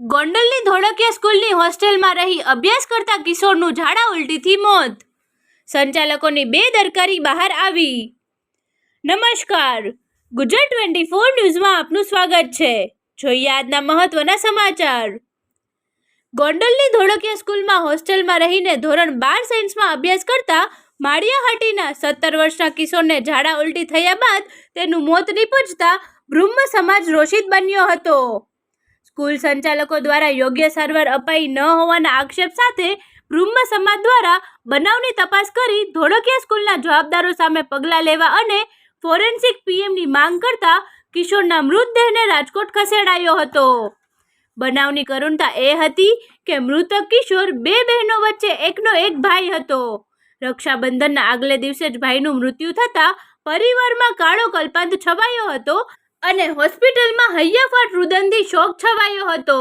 ગોંડલની ધોળકિયા સ્કૂલની હોસ્ટેલમાં રહી અભ્યાસ કરતા કિશોરનું ઝાડા ઉલટીથી મોત. સંચાલકોની બેદરકારી બહાર આવી. નમસ્કાર. ગુજરાત ટ્વેન્ટી ફોર ન્યૂઝમાં આપનું સ્વાગત છે. જોઈએ આજના મહત્વના સમાચાર. ગોંડલની ધોળકિયા સ્કૂલમાં હોસ્ટેલમાં રહીને ધોરણ બાર સાયન્સમાં અભ્યાસ કરતા માળિયાહાટીના સત્તર વર્ષના કિશોરને ઝાડા ઉલટી થયા બાદ તેનું મોત નીપજતા બ્રહ્મ સમાજ રોષિત બન્યો હતો. સ્કૂલ સંચાલકો દ્વારા યોગ્ય સારવાર અપાઈ ન હોવાના આક્ષેપ સાથે બ્રુહ્મ સમાજ દ્વારા બનાવની તપાસ કરી ધોળકિયા સ્કૂલના જવાબદારો સામે પગલાં લેવા અને ફોરેન્સિક પીએમની માંગ કરતા કિશોરના મૃતદેહને રાજકોટ ખસેડાયો હતો. બનાવની કરુણતા એ હતી કે મૃતક કિશોર બે બહેનો વચ્ચે એકનો એક ભાઈ હતો. રક્ષાબંધનના આગલે દિવસે જ ભાઈનું મૃત્યુ થતાં પરિવારમાં કાળો કલ્પાંત છવાયો હતો. અને હોસ્પિટલમાં હૈયાફાટ રુદનથી શોક છવાયો હતો.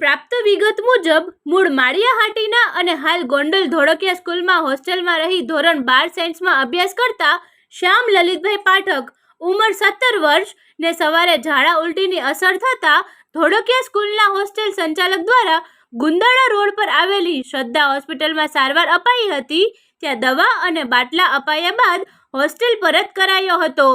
પ્રાપ્ત વિગત મુજબ, મૂળ માળિયાહાટીના અને હાલ ગોંડલ ધોળકિયા સ્કૂલમાં હોસ્ટેલમાં રહી ધોરણ બાર સાયન્સમાં અભ્યાસ કરતા શ્યામ લલિતભાઈ પાઠક, ઉંમર સત્તર વર્ષ ને સવારે ઝાડા ઉલટીની અસર થતાં ધોળકિયા સ્કૂલના હોસ્ટેલ સંચાલક દ્વારા ગુંદાળા રોડ પર આવેલી શ્રદ્ધા હોસ્પિટલમાં સારવાર અપાઈ હતી, ત્યાં દવા અને બાટલા અપાયા બાદ હોસ્ટેલ પરત કરાયો હતો.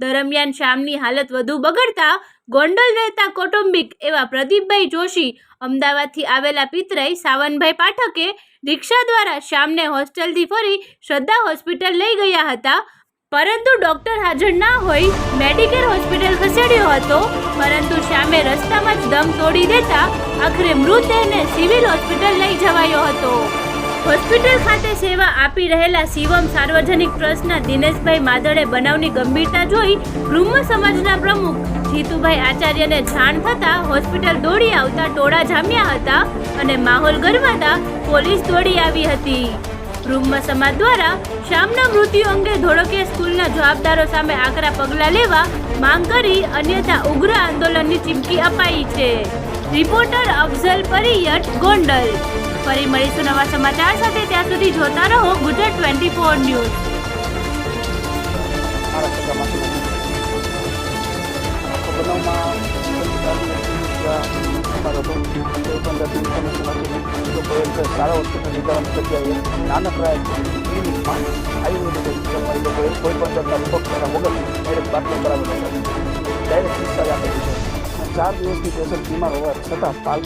દરમિયાન શ્યામની હાલત વધુ બગડતા ગોંડલ રહેતા કૌટુંબિક એવા પ્રદીપભાઈ જોશી, અમદાવાદથી આવેલા પિતરાઈ સાવનભાઈ પાઠકે રિક્ષા દ્વારા શ્યામને હોસ્ટેલથી ફરી શ્રદ્ધા હોસ્પિટલ લઈ ગયા હતા. પરંતુ ડોક્ટર હાજર ના હોઈ મેડિકેર હોસ્પિટલ ખસેડ્યો હતો. પરંતુ શ્યામે રસ્તામાં જ દમ તોડી દેતા આખરે મૃતદેહને સિવિલ હોસ્પિટલ લઈ જવાયો હતો. હોસ્પિટલ ખાતે સેવા આપી રહેલા શિવમ સાર્વજનિક ટ્રસ્ટના દિનેશભાઈ માદળે બનાવની ગંભીરતા જોઈ બ્રહ્મ સમાજના પ્રમુખ જીતુભાઈ આચાર્યને જાણ થતાં હોસ્પિટલ દોડી આવતા ટોળા જામ્યા હતા અને માહોલ ગરમાતા પોલીસ દોડી આવી હતી. બ્રહ્મ સમાજ દ્વારા શ્યામના મૃત્યુ અંગે ધોળકીય સ્કૂલના જવાબદારો સામે આકરા પગલાં લેવા માંગ કરી અન્યથા ઉગ્ર આંદોલનની ચીમકી અપાઈ છે. રિપોર્ટર અફઝલ પરિયટ ગોંડલ. ફરી મળીશું નવા સમાચાર સાથે. ત્યાં સુધી જોતા રહો ગુજરાત ટ્વેન્ટી ફોર ન્યૂઝ. ચાર દિવસથી પેશન્ટ બીમાર હોવા છતાં કાલ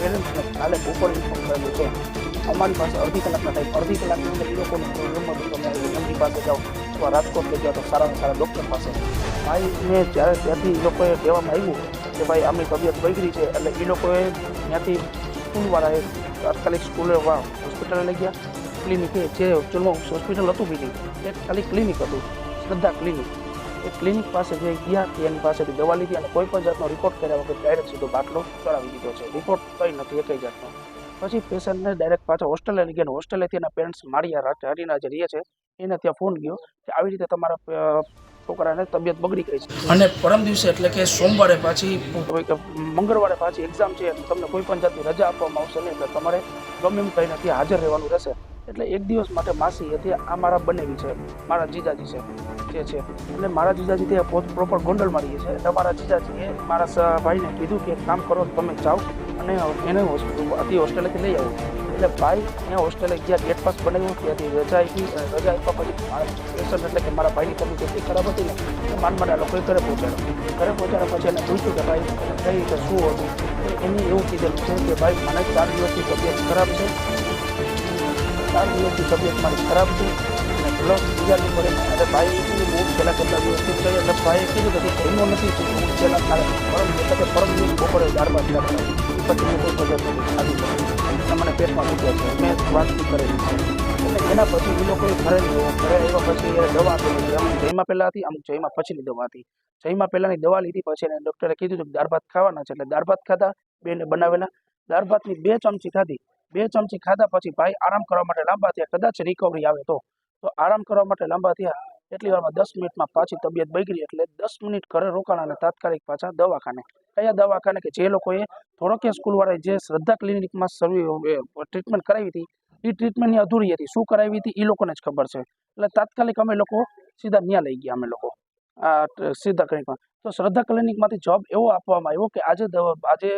પેરેન્ટ્સને કાલે બપોર ઇન્ફોર્મ કરેલું છે અમારી પાસે અડધી કલાકના ટાઈમ અડધી કલાકની અંદર એ લોકોને રૂમમાં તમે એમડી પાસે જાઓ અથવા રાજકોટ લઈ જાઓ તો સારામાં સારા ડૉક્ટર પાસે. ભાઈને જ્યારે ત્યાંથી એ લોકોએ કહેવામાં આવ્યું કે ભાઈ, આમની તબિયત બગડી છે, એટલે એ લોકોએ ત્યાંથી સ્કૂલવાળાએ તાત્કાલિક સ્કૂલે હોસ્પિટલે લઈ ગયા. ક્લિનિકે જે એકચ્યુઅલમાં હોસ્પિટલ હતું બીજી એ ખાલી ક્લિનિક હતું, શ્રદ્ધા ક્લિનિક એ ક્લિનિક પાસે જે ગયા કે એની પાસેથી દવા લીધી અને કોઈ પણ જાતનો રિપોર્ટ કર્યા વગર ડાયરેક્ટ સીધો બાટલો ચડાવી દીધો છે. રિપોર્ટ કંઈ નથી એકઈ જાતનો. પછી પેશન્ટને ડાયરેક્ટ પાછા હોસ્ટેલે લઈ ગયા હોસ્ટેલેથી એના પેરેન્ટ્સ માળિયા હરીના જે રહીએ છે. એને ત્યાં ફોન ગયો કે આવી રીતે તમારા છોકરાને તબિયત બગડી ગઈ છે. અને પરમ દિવસે એટલે કે સોમવારે પાછી મંગળવારે પાછી એક્ઝામ છે એટલે તમને કોઈ પણ જાતની રજા આપવામાં આવશે નહીં એટલે તમારે ગમે એમ કહીને ત્યાં હાજર રહેવાનું રહેશે. એટલે એક દિવસ માટે માસી હતી આ મારા બનેવી છે મારા જીજાજી છે. જે છે એટલે મારા જીજાજીથી પોત પ્રોપર ગોંડલ મારીએ છીએ. એટલે મારા જીજાજીએ મારા ભાઈને કીધું કે કામ કરો, તમે જાઓ અને એને હતી હોસ્ટેલેથી લઈ આવો. એટલે ભાઈ અહીંયા હોસ્ટેલે ગયા ગેટ પાસ બનાવ્યું, ત્યાંથી રજા આપી અને રજા આપ્યા પછી મારા એટલે કે મારા ભાઈની તબિયત એટલી ખરાબ હતી ને માન આ લોકોએ ઘરે પહોંચાડ્યો. ઘરે પહોંચાડ્યા પછી એને પૂછ્યું કે ભાઈ, કઈ રીતે, શું હતું? એને એવું કીધેલું છે કે ભાઈ, મને ચાર દિવસની તબિયત ખરાબ છે. ચાર દિવસની તબિયત મારી ખરાબ છે. નંબરે ભાઈ એટલે નથી હું પહેલાં તારે પરમ. પછી મેં કોઈ છે. એટલે એના પછી એ લોકોએ ઘરે પછી દવા આપેલી પહેલાં હતી અમુક જયમાં પછીની દવા હતી. પહેલાંની દવા લીધી, પછી એને ડૉક્ટરે કીધું કે દાળ ભાત ખાવાના છે. એટલે દાળ ભાત ખાધા, બેને બનાવેલા. દાળ ભાતની બે ચમચી ખાધી. બે ચમચી ખાધા પછી ભાઈ આરામ કરવા માટે લાંબા થયા. કદાચ રિકવરી આવે તો. તો આરામ કરવા માટે લાંબા થયા. એટલી વારમાં દસ મિનિટમાં પાછી તબિયત બગડી એટલે દસ મિનિટ ઘરે રોકાણા અને તાત્કાલિક પાછા દવાખાને. કયા દવાખાને કે જે લોકોએ ધોળકિયા સ્કૂલવાળાએ જે શ્રદ્ધા ક્લિનિકમાં સર્વે ટ્રીટમેન્ટ કરાવી હતી એ ટ્રીટમેન્ટની અધૂરી હતી. શું કરાવી હતી એ લોકોને જ ખબર છે. એટલે તાત્કાલિક અમે લોકો સીધા ત્યાં લઈ ગયા અમે લોકો. આ સીધા ક્લિનિકમાં. તો શ્રદ્ધા ક્લિનિકમાંથી જોબ એવો આપવામાં આવ્યો કે આજે દવા, આજે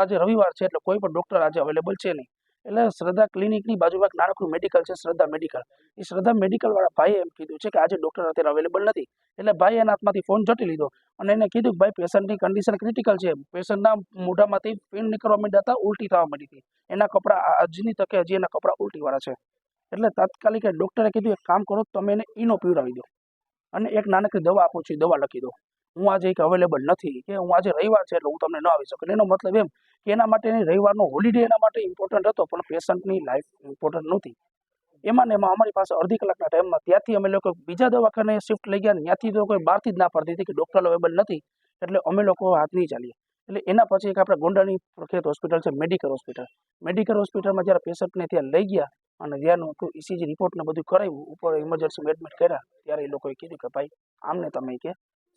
આજે રવિવાર છે એટલે કોઈ પણ ડૉક્ટર આજે અવેલેબલ છે નહીં. એટલે શ્રદ્ધા ક્લિનિકની બાજુમાં નાનકડું મેડિકલ છે, શ્રદ્ધા મેડિકલ એ શ્રદ્ધા મેડિકલવાળા ભાઈએ એમ કીધું છે કે આજે ડૉક્ટર અત્યારે અવેલેબલ નથી. એટલે ભાઈએ એના હાથમાંથી ફોન જટી લીધો અને એને કીધું કે ભાઈ પેશન્ટની કન્ડિશન ક્રિટિકલ છે પેશન્ટના મોઢામાંથી પીણ નીકળવા માંડ્યા હતા, ઉલટી થવા માંડી હતી. એના કપડાં આજની તકે હજી એના કપડાં ઉલટીવાળા છે. એટલે તાત્કાલિક ડૉક્ટરે કીધું, એક કામ કરો, તમે એને ઈનો પીવડાવી દો અને એક નાનકડી દવા આપો છો દવા લખી દો. હું આજે એક અવેલેબલ નથી, કે હું આજે રવિવાર છે એટલે હું તમને ન આવી શકું. એનો મતલબ એમ કે એના માટેની રવિવારનો હોલિડે એના માટે ઇમ્પોર્ટન્ટ હતો, પણ પેશન્ટની લાઈફ ઇમ્પોર્ટન્ટ નહોતી. એમાં ને એમાં અમારી પાસે અડધી કલાકના ટાઈમમાં ત્યાંથી અમે લોકો બીજા દવાખાને શિફ્ટ લઈ ગયા ત્યાંથી તો કોઈ બહારથી જ ના પડતી હતી કે ડૉક્ટર અવેલેબલ નથી, એટલે અમે લોકો હાથ નહીં ચાલીએ. એટલે એના પછી એક આપણે ગોંડાની પ્રખ્યાત હોસ્પિટલ છે, મેડિકલ હોસ્પિટલ મેડિકલ હોસ્પિટલમાં જ્યારે પેશન્ટને ત્યાં લઈ ગયા અને ત્યાંનું ઇસીજી રિપોર્ટને બધું કરાવ્યું, ઉપર ઇમરજન્સી એડમિટ કર્યા, ત્યારે એ લોકોએ કીધું કે, ભાઈ, આમને તમે કે